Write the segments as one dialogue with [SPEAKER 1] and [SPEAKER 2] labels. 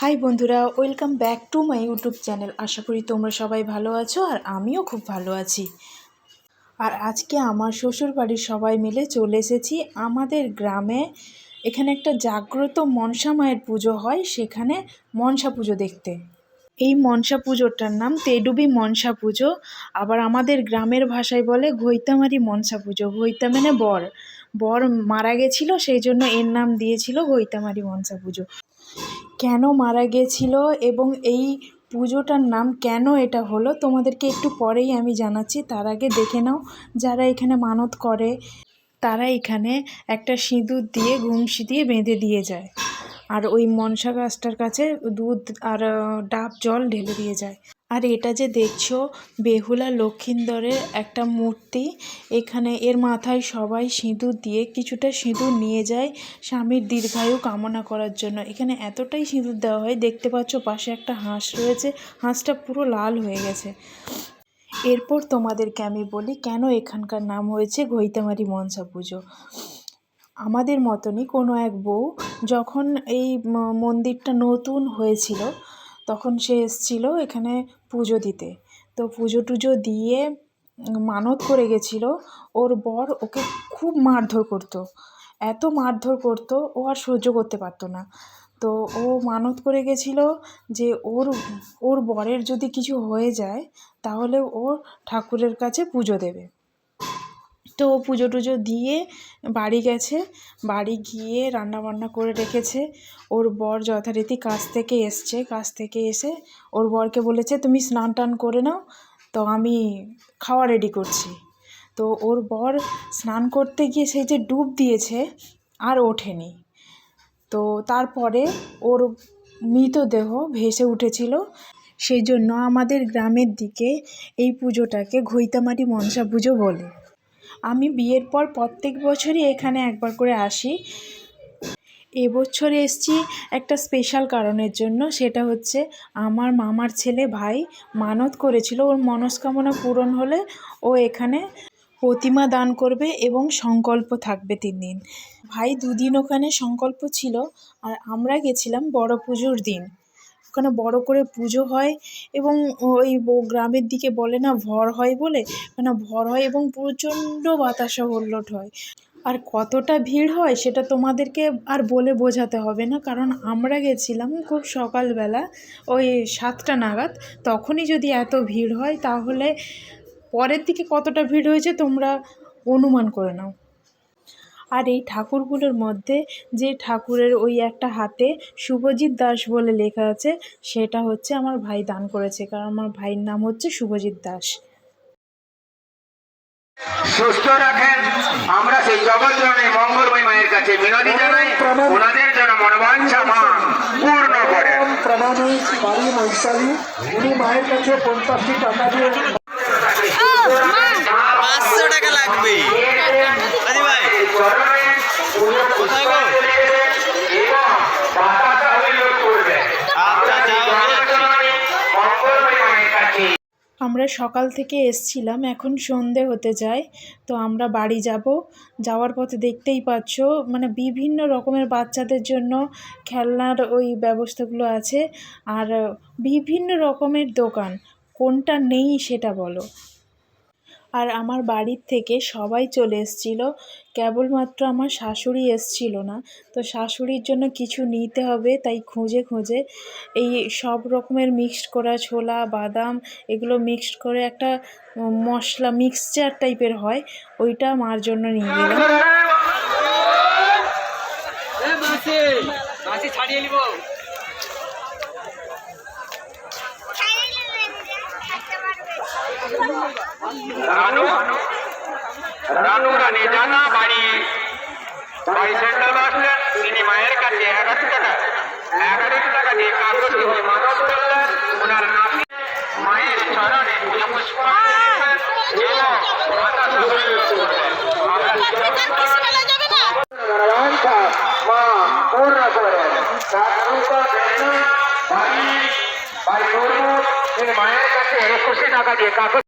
[SPEAKER 1] High বন্ধুরা, welcome back to my YouTube channel. আশা করি তোমরা সবাই ভালো আছো আর আমিও খুব ভালো আছি। আর আজকে আমার শ্বশুর বাড়ির সবাই মিলে চলে এসেছি আমাদের গ্রামে। এখানে একটা জাগ্রত মনসা মায়ের পুজো হয়, সেখানে মনসা পুজো দেখতে। এই মনসা পুজোটার নাম তেডুবি মনসা পুজো। আবার আমাদের গ্রামের ভাষায় বলে ঘৈতামারি মনসা পুজো ঘৈতা মানে বর। বর মারা গেছিল, সেই জন্য এর নাম দিয়েছিল ঘৈতামারি মনসা পুজো। কেন মারা গিয়েছিল এবং এই পুজোটার নাম কেন এটা হলো, তোমাদেরকে একটু পরেই আমি জানাচ্ছি। তার আগে দেখে নাও, যারা এখানে মানত করে, তারা এখানে একটা সিঁদুর দিয়ে, ঘুমসি দিয়ে বেঁধে দিয়ে যায়। আর ওই মনসা গাছটার কাছে দুধ আর ডাব, জল ঢেলে দিয়ে যায়। আর এটা যে দেখছ, বেহুলা লক্ষিন্দরের একটা মূর্তি। এখানে এর মাথায় সবাই সিঁদুর দিয়ে কিছুটা সিঁদুর নিয়ে যায় স্বামীর দীর্ঘায়ু কামনা করার জন্য। এখানে এতটাই সিঁদুর দেওয়া হয়, দেখতে পাচ্ছ পাশে একটা হাঁস রয়েছে, হাঁসটা পুরো লাল হয়ে গেছে। এরপর তোমাদেরকে আমি বলি কেন এখানকার নাম হয়েছে ঘৈতামারি মনসা পুজো। আমাদের মতনই কোনো এক বউ যখন এই মন্দিরটা নতুন হয়েছিল তখন সে এসেছিল এখানে পুজো দিতে। তো পুজো টুজো দিয়ে মানত করে গেছিল। ওর বর ওকে খুব মারধর করতো। এত মারধর করতো, ও আর সহ্য করতে পারতো না। তো ও মানত করে গেছিল যে ওর ওর বরের যদি কিছু হয়ে যায়, তাহলে ও ঠাকুরের কাছে পুজো দেবে। তো পুজো টুজো দিয়ে বাড়ি গেছে। বাড়ি গিয়ে রান্না বান্না করে রেখেছে। ওর বর যথারীতি কাজ থেকে এসছে। কাজ থেকে এসে ওর বরকে বলেছে, তুমি স্নান টান করে নাও, তো আমি খাওয়া রেডি করছি। তো ওর বর স্নান করতে গিয়ে সেই যে ডুব দিয়েছে আর ওঠেনি। তো তারপরে ওর মৃতদেহ ভেসে উঠেছিল। সেই জন্য আমাদের গ্রামের দিকে এই পুজোটাকে ঘৈতামারি মনসা পুজো বলে। আমি বিয়ের পর প্রত্যেক বছরই এখানে একবার করে আসি। এবছর এসছি একটা স্পেশাল কারণের জন্য, সেটা হচ্ছে আমার মামার ছেলে ভাই মানত করেছিল, ওর মনস্কামনা পূরণ হলে ও এখানে প্রতিমা দান করবে এবং সংকল্প থাকবে তিন দিন। ভাই দুদিন ওখানে সংকল্প ছিল, আর আমরা গেছিলাম বড় পুজোর দিন। ওখানে বড় করে পুজো হয় এবং ওই গ্রামের দিকে বলে না ভর হয় বলে ওখানে ভর হয় এবং প্রচণ্ড বাতাসা হল্লোট হয়। আর কতটা ভিড় হয় সেটা তোমাদেরকে আর বলে বোঝাতে হবে না, কারণ আমরা গেছিলাম খুব সকালবেলা ওই সাতটা নাগাদ, তখনই যদি এত ভিড় হয় তাহলে পরের দিকে কতটা ভিড় হয়েছে তোমরা অনুমান করে নাও। আর এই ঠাকুরগুলোর মধ্যে যে ঠাকুরের ওই একটা হাতে শুভজিৎ দাস বলে লেখা আছে সেটা হচ্ছে আমার ভাই দান করেছে কারণ আমার ভাইয়ের নাম হচ্ছে শুভজিৎ দাস।
[SPEAKER 2] সুস্থ রাখেন। আমরা সেই জগৎজননী মঙ্গলময় মায়ের কাছে বিনতি জানাই। ওনাদের যেন মনোবাঞ্ছা মা পূর্ণ করেন
[SPEAKER 3] প্রণামী বাড়ি মৈশালী উনি মায়ের কাছে পঞ্চাশটি টাকা দিয়ে
[SPEAKER 4] পাঁচশো টাকা লাগবে। ভাই
[SPEAKER 1] আমরা সকাল থেকে এসছিলাম, এখন সন্ধে হতে যায়, তো আমরা বাড়ি যাব। যাওয়ার পথে দেখতেই পাচ্ছ মানে বিভিন্ন রকমের বাচ্চাদের জন্য খেলনার ওই ব্যবস্থাগুলো আছে, আর বিভিন্ন রকমের দোকান, কোনটা নেই সেটা বলো। আর আমার বাড়ির থেকে সবাই চলে এসেছিল। কেবলমাত্র আমার শাশুড়ি এসছিল না। তো শাশুড়ির জন্য কিছু নিতে হবে, তাই খুঁজে খুঁজে এই সব রকমের মিক্সড করা ছোলা, বাদাম, এগুলো মিক্সড করে একটা মশলা মিক্সচার টাইপের হয়, ওইটা মার জন্য নিয়ে গেলাম।
[SPEAKER 2] রানু রানু। রানী জানা বাড়ি। বাড়ি সেন্টার আসলেন তিনি মায়ের কাছে এগারো টাকা এগারো টাকা দিয়ে কাগজ হয়ে মানত করলেন ওনার নামে মায়ের চরণে মায়ের কাছে একুশে টাকা দিয়ে কাগজ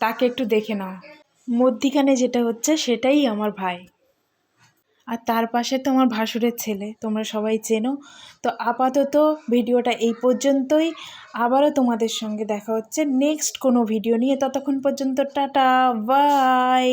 [SPEAKER 1] তাকে একটু দেখে নাও। মধ্যিখানে যেটা হচ্ছে সেটাই আমার ভাই। আর তার পাশে তো আমার ভাসুরের ছেলে, তোমরা সবাই চেনো। তো আপাতত ভিডিওটা এই পর্যন্তই। আবারও তোমাদের সঙ্গে দেখা হচ্ছে নেক্সট কোনো ভিডিও নিয়ে। ততক্ষণ পর্যন্ত টাটা বাই